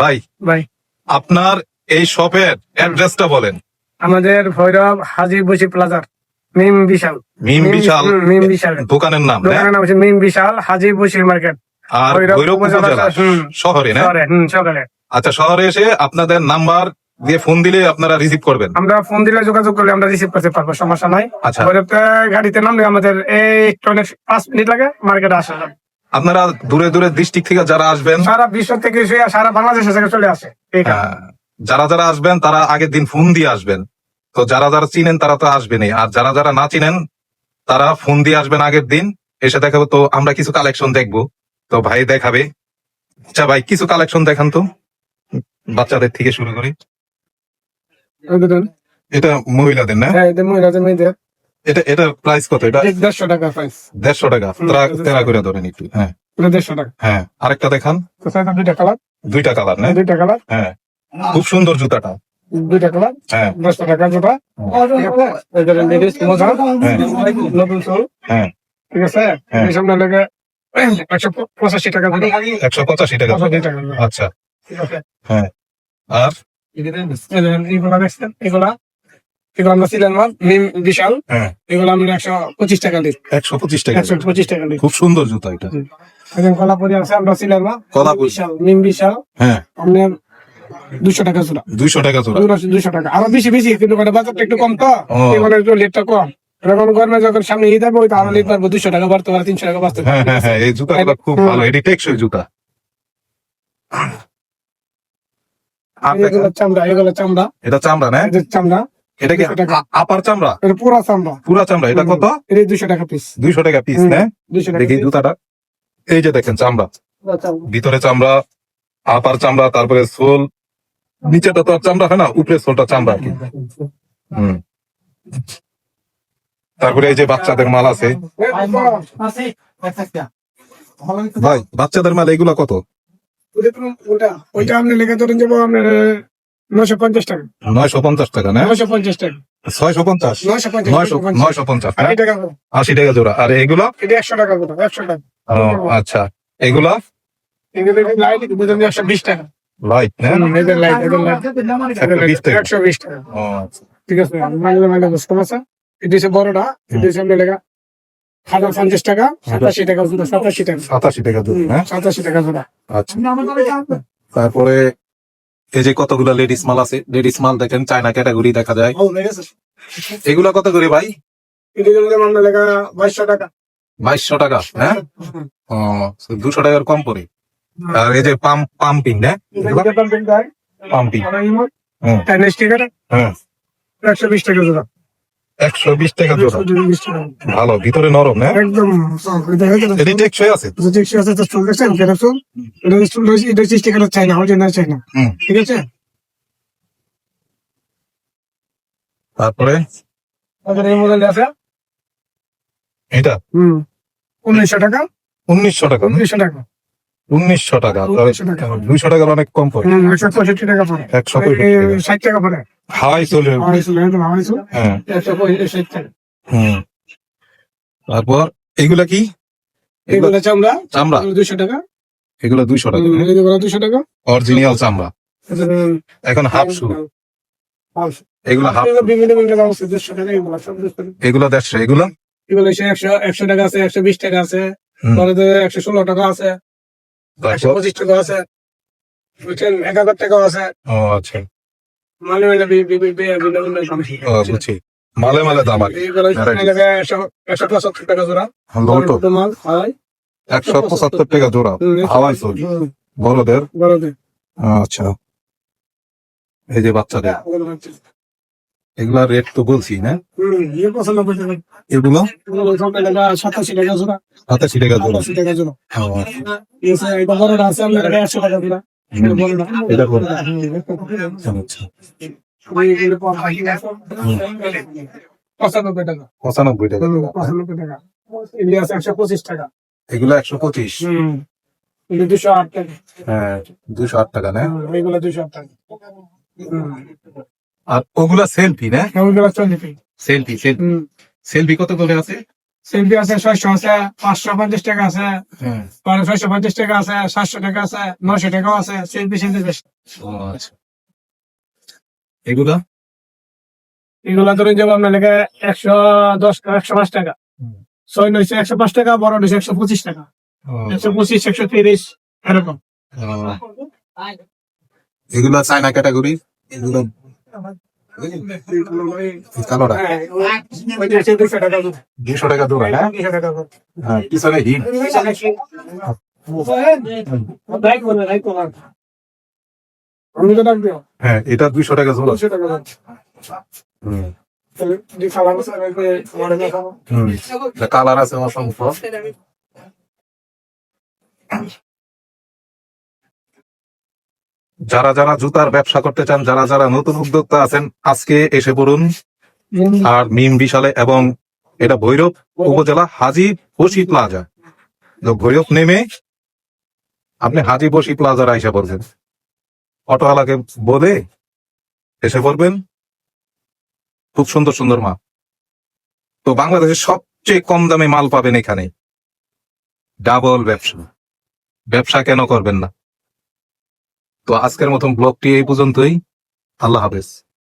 ভাই ভাই। আপনার এই শপের অ্যাড্রেসটা বলেন। আমাদের ভৈরব হাজি বসি প্লাজার মিম বিশাল। মিম বিশাল মিম বিশাল। দোকানের নাম দোকানের নাম হচ্ছে মিম বিশাল হাজি বসির মার্কেট। আর ভৈরব ভৈরব উপজেলা, শহরে না? শহরে সকালে আচ্ছা শহরে এসে আপনাদের নাম্বার দিয়ে ফোন দিলে আপনারা রিসিভ করবেন। আমরা ফোন দিলে যোগাযোগ করলে আমরা রিসিভ করতে পারব সমস্যা নাই। আচ্ছা। ভৈরবতে গাড়িতে নামলে আমাদের এই একটু পাঁচ মিনিট লাগে মার্কেটে আসা যাবে। আপনারা দূরে দূরে ডিস্ট্রিক্ট থেকে যারা আসবেন সারা বিশ্ব থেকে সারা বাংলাদেশ থেকে চলে আসে। হ্যাঁ, যারা যারা আসবেন তারা আগের দিন ফোন দিয়ে আসবেন। তো যারা যারা চিনেন তারা তো আসবেনই। আর যারা যারা না চিনেন তারা ফোন দিয়ে আসবেন আগের দিন। এসে দেখাবো তো আমরা কিছু কালেকশন দেখব। তো ভাই দেখাবে। আচ্ছা ভাই কিছু কালেকশন দেখান তো। বাচ্চাদের থেকে শুরু করি। এটা মহিলাদের না? হ্যাঁ মহিলাদের মেয়েদের। এটা এটার প্রাইস কত? এটা দেড়শো টাকা প্রাইস দেড়শো টাকা। তেরা- করে ধরেন একটু হ্যাঁ। দেড়শো টাকা। হ্যাঁ আরেকটা দেখান। দুইটা কালার দুইটা কালার না? দুইটা কালার হ্যাঁ। খুব সুন্দর জুতাটা। দুইটা কালার হ্যাঁ। দশটা টাকা জোটা লেডিস মোজা? হ্যাঁ। নতুন সোল হ্যাঁ। ঠিক আছে? হ্যাঁ। এই সামনে লেগে একশো পঁচাশি টাকা। একশো পঁচাশি টাকা। আচ্ছা। ঠিক আছে? আর? এগুলা দেখছেন? এগুলা এগুলো আমরা ছিলেন মাল মিম বিশাল। হ্যাঁ। এগুলো আমরা একশো পঁচিশ টাকা দিই। একশো পঁচিশ টাকা। একশো পঁচিশ টাকা দিই। খুব সুন্দর জুতা এটা। এখন কলাপুরি আছে আমরা ছিলেন মাল কলাপুরি। বিশাল মিম বিশাল। হ্যাঁ। আপনার দুশো টাকা জোড়া দুইশো টাকা জোড়া দুশো টাকা। আরও বেশি বেশি কিন্তু বাজারটা একটু কম তো। এখানে একটু লেটটা কম। এরকম গরমে যখন সামনে ঈদ হবে ওই আরও লেট পারব দুশো টাকা বাড়তে পারে তিনশো টাকা বাড়তে হ্যাঁ হ্যাঁ হ্যাঁ এই জুতাগুলো খুব ভালো। এটি টেকসই জুতা। এগুলো চামড়া এগুলো চামড়া। এটা চামড়া না? চামড়া। এটা কি আপার চামড়া? এটা পুরা চামড়া। পুরা চামড়া এটা কত? এটা দুশো টাকা পিস দুইশো টাকা পিস টাকা দেখি জুতাটা। এই যে দেখেন চামড়া। ভিতরে চামড়া আপার চামড়া তারপরে সোল। নিচেটা তো চামড়া হয় না উপরে সোলটা চামড়া কি। হুম। তারপরে এই যে বাচ্চাদের মাল আছে। ভাই বাচ্চাদের মাল এগুলা কত? ওটা ওইটা আপনি লেখা ধরেন যাব আপনার নশো পঞ্চাশ টাকা। নয়শো পঞ্চাশ টাকা না? নশো পঞ্চাশ টাকা। ছয়শো পঞ্চাশ? নয়শো নয়শো পঞ্চাশ আশি? টাকা জোড়া। আর এগুলো? এটা একশো টাকা একশো টাকা। আচ্ছা। এগুলা? একশো বিশ টাকা। লাইট লাইট একশো বিশ টাকা। আচ্ছা। ঠিক আছে মাইলে মাইলে বুঝতে পারছে এটা হচ্ছে বড়টা। এটা হচ্ছে আপনার লেখা হাজার পঞ্চাশ টাকা সাতাশি টাকা জোড়া সাতাশি টাকা। সাতাশি টাকা জোড়া সাতাশি টাকা জোড়া। আচ্ছা। তারপরে এই যে কতগুলো লেডিস মাল আছে লেডিস মাল দেখেন চায়না ক্যাটাগরি দেখা যায়। এগুলো এগুলা কত করে ভাই? বাইশশো টাকা। বাইশশো টাকা হ্যাঁ? ও দুশো টাকার কম পরে আর এই যে পাম্প পাম্পিং দেয়, পাম্পিং হ্যাঁ একশো বিশ টাকা একশো বিশ টাকা জোড়া। ভালো ভিতরে নরম হ্যাঁ? একদম এটা এটি টেকসই আছে? তো? আছে তো চুল দেখছেন? কেন চুল? এটা চুল রয়েছে এটা হচ্ছে স্টিকার চাই না ওই না চাই না। ঠিক আছে? তারপরে? এই মডেল আছে। এটা? হুম। উনিশশো টাকা। উনিশশো টাকা উনিশশো টাকা। উনিশশো টাকা। দুইশো টাকার অনেক কম পড়ে। একশো পঁয়ষট্টি টাকা পড়ে। একশো ষাট টাকা পড়ে। হাওয়াই চলে হাওয়াই চুল হাওয়াই চুল হ্যাঁ। তারপর এগুলা কি? এগুলা চামড়া? চামড়া। দুশো টাকা। এগুলো দুইশো টাকা। এগুলো দুশো টাকা। অরিজিনাল চামড়া। এখন হাফ শু হাফ। এগুলো হাফ বিভিন্ন বিভিন্ন আছে দুশো টাকা এগুলো সব এগুলো দেড়শো এগুলো? এগুলো একশো একশো টাকা আছে একশো বিশ টাকা আছে। পরে একশো ষোলো টাকা আছে। একশো পঁচিশ টাকা আছে। এক হাজার টাকা আছে। ও আচ্ছা। বুঝছি। মালে মালে দাম আর কি। এইগুলো Varieties. লাগে একশো একশো পঁচাত্তর টাকা জোড়া। লন্টো বড় মাল একশো পঁচাত্তর টাকা জোড়া। হাওয়াই চল বড়দের? বড়দের। আচ্ছা। এই যে বাচ্চাদের। এগুলা রেট তো বলছি না। এগুলো? সাতাশি টাকা জোড়া। সাতাশি টাকা জোড়া। টাকা আছে একশো টাকা। এটা। আচ্ছা। পঁচানব্বই টাকা। পঁচানব্বই টাকা। পঁচানব্বই টাকা। ইন্ডিয়া একশো পঁচিশ টাকা। এগুলো একশো পঁচিশ। হুম। দুশো আট টাকা। হ্যাঁ দুশো আট টাকা না? এগুলো দুশো আট টাকা। আর ওগুলা সেলফি না? চল্লিশ সেলফি সেলফি কত করে আছে? সিএনপি আছে ছয়শো আছে পাঁচশো পঞ্চাশ টাকা আছে হ্যাঁ। পরে ছয়শো পঞ্চাশ টাকা আছে সাতশো টাকা আছে নশো টাকাও আছে বেশি। আচ্ছা। এগুলা? এগুলা ধরেন যেমন আপনার লেগে একশো দশ একশো পাঁচ টাকা। ছয় নয়শো একশো পাঁচ টাকা বড় নয়শো একশো পঁচিশ টাকা। একশো পঁচিশ একশো তিরিশ এরকম। এগুলা চায়না ক্যাটাগরি? এগুলো টাকা হ্যাঁ। হ্যাঁ এটা দুইশো টাকা দুশো টাকা করে। হুম তাহলে দুই খাবার আছে, আমি কই, আমার এটা খাব। হুম কালার আছে অসংখ্য যারা যারা জুতার ব্যবসা করতে চান, যারা যারা নতুন উদ্যোক্তা আছেন, আজকে এসে পড়ুন। আর মিম বিশালে এবং এটা ভৈরব উপজেলা হাজি বসি প্লাজা। তো ভৈরব নেমে আপনি হাজি বসি প্লাজার আইসা পড়বেন। অটোওয়ালাকে বলে এসে পড়বেন। খুব সুন্দর সুন্দর মাল। তো বাংলাদেশের সবচেয়ে কম দামে মাল পাবেন এখানে। ডাবল ব্যবসা। ব্যবসা কেন করবেন না? তো আজকের মতন ব্লগটি এই পর্যন্তই। আল্লাহ হাফেজ।